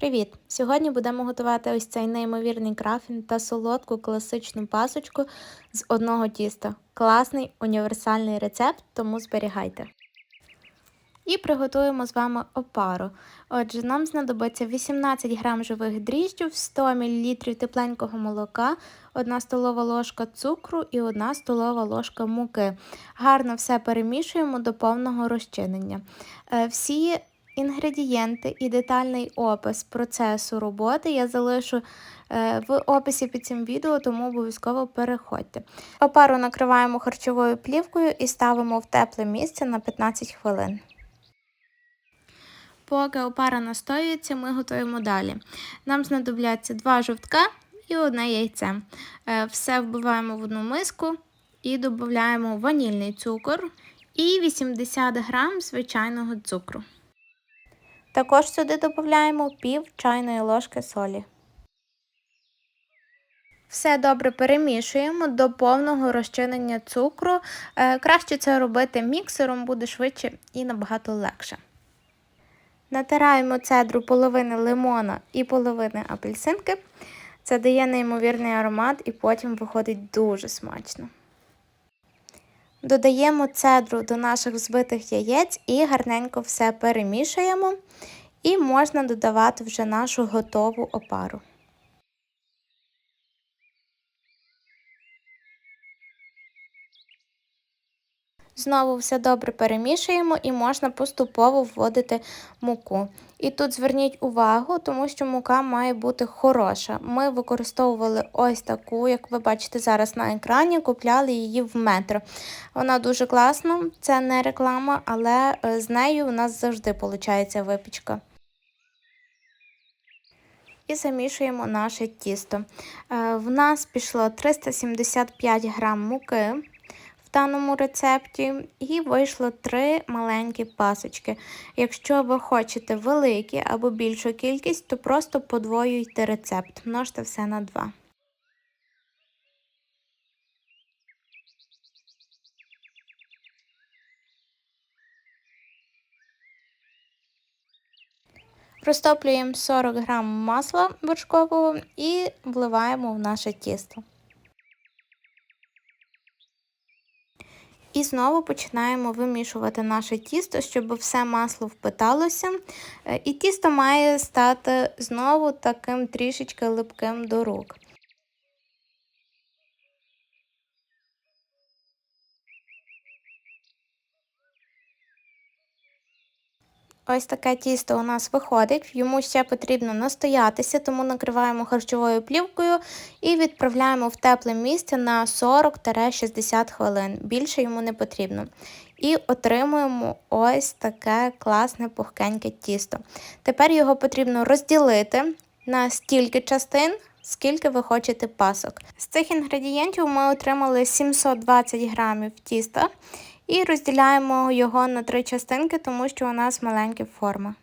Привіт! Сьогодні будемо готувати ось цей неймовірний крафін та солодку класичну пасочку з одного тіста. Класний універсальний рецепт, тому зберігайте. І приготуємо з вами опару. Отже, нам знадобиться 18 грам живих дріжджів, 100 мл тепленького молока, 1 столова ложка цукру і 1 столова ложка муки. Гарно все перемішуємо до повного розчинення. Е, всі Інгредієнти і детальний опис процесу роботи я залишу е, в описі під цим відео, тому обов'язково переходьте. Опару накриваємо харчовою плівкою і ставимо в тепле місце на 15 хвилин. Поки опара настоюється, ми готуємо далі. Нам знадобляться два жовтка і одне яйце. Е, все вбиваємо в одну миску і додаємо ванільний цукор і 80 грам звичайного цукру. Також сюди додаємо пів чайної ложки солі. Все добре перемішуємо до повного розчинення цукру. Е, краще це робити міксером, буде швидше і набагато легше. Натираємо цедру половини лимона і половини апельсинки. Це дає неймовірний аромат і потім виходить дуже смачно. Додаємо цедру до наших взбитих яєць і гарненько все перемішуємо. І можна додавати вже нашу готову опару. Знову все добре перемішуємо і можна поступово вводити муку. І тут зверніть увагу, тому що мука має бути хороша. Ми використовували ось таку, як ви бачите зараз на екрані, купляли її в метро. Вона дуже класна, це не реклама, але е, з нею у нас завжди виходить випічка. І замішуємо наше тісто. Е, в нас пішло 375 грам муки даному рецепті, і вийшло три маленькі пасочки. Якщо ви хочете великі або більшу кількість, то просто подвоюйте рецепт, множте все на 2. Розтоплюємо 40 г масла вершкового і вливаємо в наше тісто. І знову починаємо вимішувати наше тісто, щоб все масло впиталося. Е, і тісто має стати знову таким трішечки липким до рук. Ось таке тісто у нас виходить, йому ще потрібно настоятися, тому накриваємо харчовою плівкою і відправляємо в тепле місце на 40-60 хвилин. Більше йому не потрібно. І отримуємо ось таке класне пухкеньке тісто. Тепер його потрібно розділити на стільки частин. Скільки ви хочете пасок. З цих інгредієнтів ми отримали 720 грамів тіста і розділяємо його на три частинки, тому що у нас маленькі форми.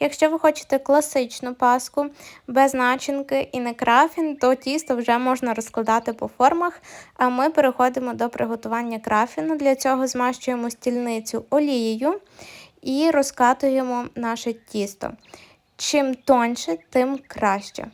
Якщо ви хочете класичну паску без начинки і не крафін, то тісто вже можна розкладати по формах, а ми переходимо до приготування крафіну. Для цього змащуємо стільницю олією і розкатуємо наше тісто. Чим тоньше, тим краще.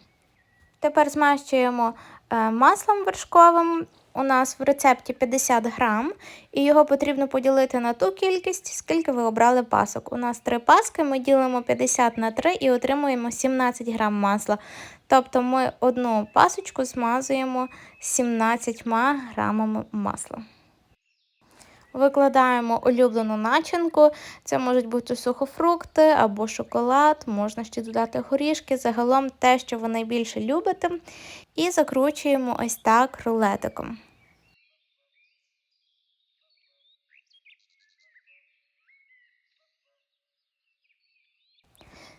Тепер змащуємо е, маслом вершковим. У нас в рецепті 50 грам, і його потрібно поділити на ту кількість, скільки ви обрали пасок. У нас три паски, ми ділимо 50 на 3 і отримуємо 17 грам масла. Тобто ми одну пасочку змазуємо 17 грамами масла. Викладаємо улюблену начинку, це можуть бути сухофрукти або шоколад, можна ще додати горішки, загалом те, що ви найбільше любите, і закручуємо ось так рулетиком.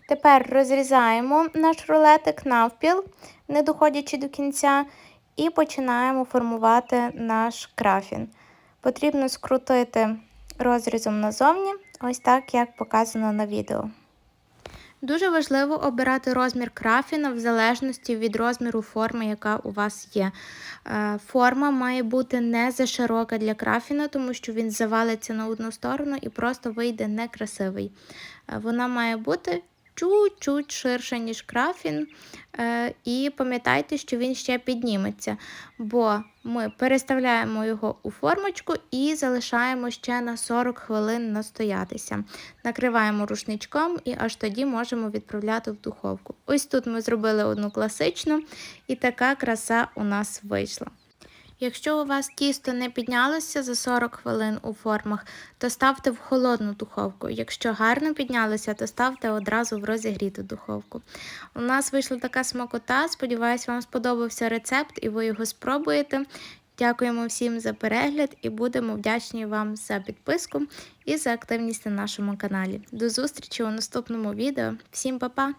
Тепер розрізаємо наш рулетик навпіл, не доходячи до кінця, і починаємо формувати наш крафін потрібно скрутити розрізом назовні, ось так, як показано на відео. Дуже важливо обирати розмір крафіна в залежності від розміру форми, яка у вас є. Е, Форма має бути не заширока для крафіна, тому що він завалиться на одну сторону і просто вийде некрасивий. Е, Вона має бути чуть-чуть ширша, ніж крафін. Е, І пам'ятайте, що він ще підніметься, бо ми переставляємо його у формочку і залишаємо ще на 40 хвилин настоятися. Накриваємо рушничком і аж тоді можемо відправляти в духовку. Ось тут ми зробили одну класичну, і така краса у нас вийшла. Якщо у вас тісто не піднялося за 40 хвилин у формах, то ставте в холодну духовку. Якщо гарно піднялося, то ставте одразу в розігріту духовку. У нас вийшла така смакота. Сподіваюсь, вам сподобався рецепт і ви його спробуєте. Дякуємо всім за перегляд і будемо вдячні вам за підписку і за активність на нашому каналі. До зустрічі у наступному відео. Всім па-па!